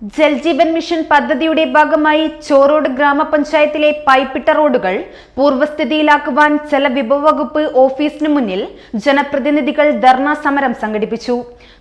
Jal Jeevan mission പദ്ധതിയുടെ ഭാഗമായി ചോറോഡ് ഗ്രാമപഞ്ചായത്തിലെ പൈപ്പിട്ട റോഡുകൾ പൂർവസ്ഥിതിയിലാക്കുവാൻ ജലവിഭവ വകുപ്പ് ഓഫീസിന് മുന്നിൽ ജനപ്രതിനിധികൾ ധർണാ സമരം സംഘടിപ്പിച്ചു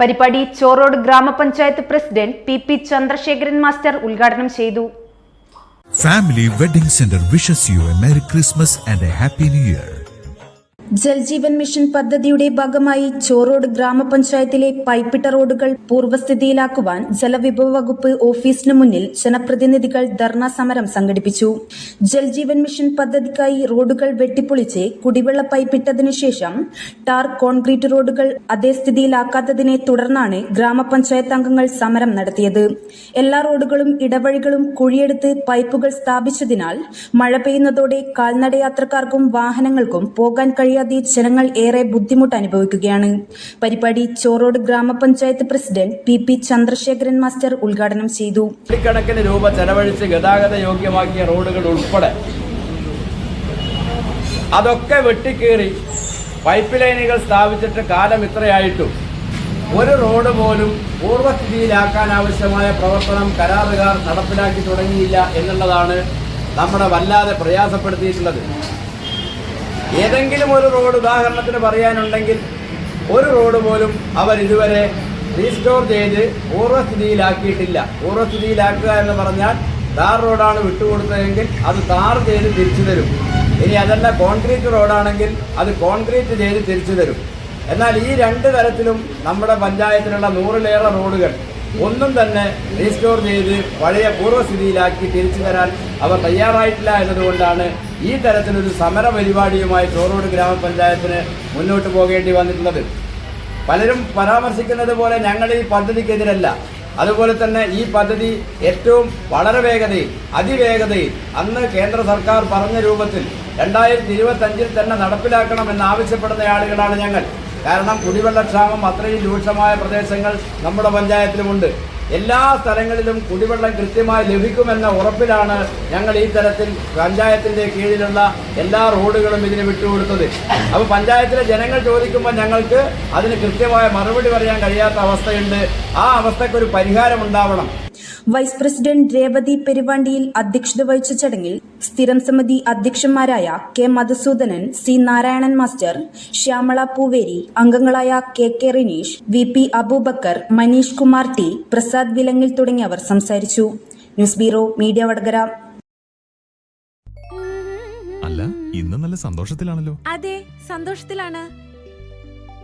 പരിപാടി ചോറോഡ് ഗ്രാമപഞ്ചായത്ത് president P P Chandrasekharan master ഉദ്ഘാടനം ചെയ്തു family wedding centre wishes you a merry Christmas and a happy new Year. Jal Jeevan mission പദ്ധതിയുടെ ഭാഗമായി ചോറോഡ് ഗ്രാമപഞ്ചായത്തിലെ പൈപ്പിട്ട റോഡുകൾ പൂർവസ്ഥിതിയിലാക്കുവാൻ ജലവിഭവ വകുപ്പ് ഓഫീസിന് മുന്നിൽ ജനപ്രതിനിധികൾ ധർണാ സമരം സംഘടിപ്പിച്ചു. ജൽജീവൻ മിഷൻ പദ്ധതിക്കായി റോഡുകൾ വെട്ടിപ്പൊളിച്ച് കുടിവെള്ള പൈപ്പിട്ടതിനു ശേഷം ടാർ കോൺക്രീറ്റ് റോഡുകൾ അതേ സ്ഥിതിയിലാക്കാത്തതിനെ തുടർന്നാണ് ഗ്രാമപഞ്ചായത്ത് അംഗങ്ങൾ സമരം നടത്തിയത്. എല്ലാ റോഡുകളും ഇടവഴികളും കുഴിയെടുത്ത് പൈപ്പുകൾ സ്ഥാപിച്ചതിനാൽ മഴ പെയ്യുന്നതോടെ കാൽനടയാത്രക്കാർക്കും വാഹനങ്ങൾക്കും പോകാൻ കഴിയാതെ ജനങ്ങൾ ഏറെ ബുദ്ധിമുട്ട് അനുഭവിക്കുകയാണ്. പരിപാടി ചോറോട് ഗ്രാമപഞ്ചായത്ത് president P P Chandrasekharan master ഉദ്ഘാടനം ചെയ്തു. കോടിക്കണക്കിന് രൂപ ചെലവഴിച്ച് ഗതാഗത യോഗ്യമാക്കിയ റോഡുകൾ ഉൾപ്പെടെ അതൊക്കെ വെട്ടിക്കേറി പൈപ്പ് ലൈനുകൾ സ്ഥാപിച്ചിട്ട് കാലം ഇത്രയായിട്ടും ഒരു റോഡ് പോലും പൂർവസ്ഥിതിയിലാക്കാൻ ആവശ്യമായ പ്രവർത്തനം കരാറുകാർ നടപ്പിലാക്കി തുടങ്ങിയില്ല എന്നുള്ളതാണ് നമ്മളെ വല്ലാതെ പ്രയാസപ്പെടുത്തിയിട്ടുള്ളത്. ഏതെങ്കിലും ഒരു റോഡ് ഉദാഹരണത്തിന് പറയാനുണ്ടെങ്കിൽ ഒരു റോഡ് പോലും അവർ ഇതുവരെ റീസ്റ്റോർ ചെയ്ത് പൂർവസ്ഥിതിയിലാക്കിയിട്ടില്ല പൂർവസ്ഥിതിയിലാക്കുക എന്ന് പറഞ്ഞാൽ ടാർ റോഡാണ് വിട്ടുകൊടുത്തതെങ്കിൽ അത് ടാർ ചെയ്ത് തിരിച്ചു തരും. ഇനി അതല്ല കോൺക്രീറ്റ് റോഡാണെങ്കിൽ അത് കോൺക്രീറ്റ് ചെയ്ത് തിരിച്ചു തരും. എന്നാൽ ഈ രണ്ട് തരത്തിലും നമ്മുടെ പഞ്ചായത്തിലുള്ള നൂറിലേറെ റോഡുകൾ ഒന്നും തന്നെ റീസ്റ്റോർ ചെയ്ത് പഴയ പൂർവസ്ഥിതിയിലാക്കി തിരിച്ചു തരാൻ അവർ തയ്യാറായിട്ടില്ല എന്നതുകൊണ്ടാണ് ഈ തരത്തിലൊരു സമര പരിപാടിയുമായി ചോറോട് ഗ്രാമപഞ്ചായത്തിന് മുന്നോട്ട് പോകേണ്ടി വന്നിട്ടുള്ളത്. പലരും പരാമർശിക്കുന്നത് പോലെ ഞങ്ങൾ ഈ പദ്ധതിക്കെതിരല്ല. അതുപോലെ തന്നെ ഈ പദ്ധതി ഏറ്റവും വളരെ വേഗതയിൽ അതിവേഗതയിൽ അന്ന് കേന്ദ്ര സർക്കാർ പറഞ്ഞ രൂപത്തിൽ രണ്ടായിരത്തി ഇരുപത്തി അഞ്ചിൽ തന്നെ നടപ്പിലാക്കണമെന്ന് ആവശ്യപ്പെടുന്ന ആളുകളാണ് ഞങ്ങൾ. കാരണം കുടിവെള്ളക്ഷാമം അത്രയും രൂക്ഷമായ പ്രദേശങ്ങൾ നമ്മുടെ പഞ്ചായത്തിലുമുണ്ട്. എല്ലാ സ്ഥലങ്ങളിലും കുടിവെള്ളം കൃത്യമായി ലഭിക്കുമെന്ന ഉറപ്പിലാണ് ഞങ്ങൾ ഈ തരത്തിൽ പഞ്ചായത്തിന്റെ കീഴിലുള്ള എല്ലാ റോഡുകളും ഇതിന് വിട്ടുകൊടുത്തത്. അപ്പോൾ പഞ്ചായത്തിലെ ജനങ്ങൾ ചോദിക്കുമ്പോൾ ഞങ്ങൾക്ക് അതിന് കൃത്യമായ മറുപടി പറയാൻ കഴിയാത്ത അവസ്ഥയുണ്ട്. ആ അവസ്ഥയ്ക്ക് ഒരു പരിഹാരം ഉണ്ടാവണം വൈസ് പ്രസിഡന്റ് രേവതി പെരുവാണ്ടിയിൽ അധ്യക്ഷത വഹിച്ച ചടങ്ങിൽ സ്ഥിരം സമിതി അധ്യക്ഷന്മാരായ K Madhusoodanan C Narayanan master Shyamala Pooveri അംഗങ്ങളായ K K Rineesh V P Aboobacker Maneesh Kumar T Prasad Vilangil തുടങ്ങിയവർ സംസാരിച്ചു. News bureau media Vadakara. അല്ല ഇന്ന് നല്ല സന്തോഷത്തിലാണല്ലോ. അതെ സന്തോഷത്തിലാണ്.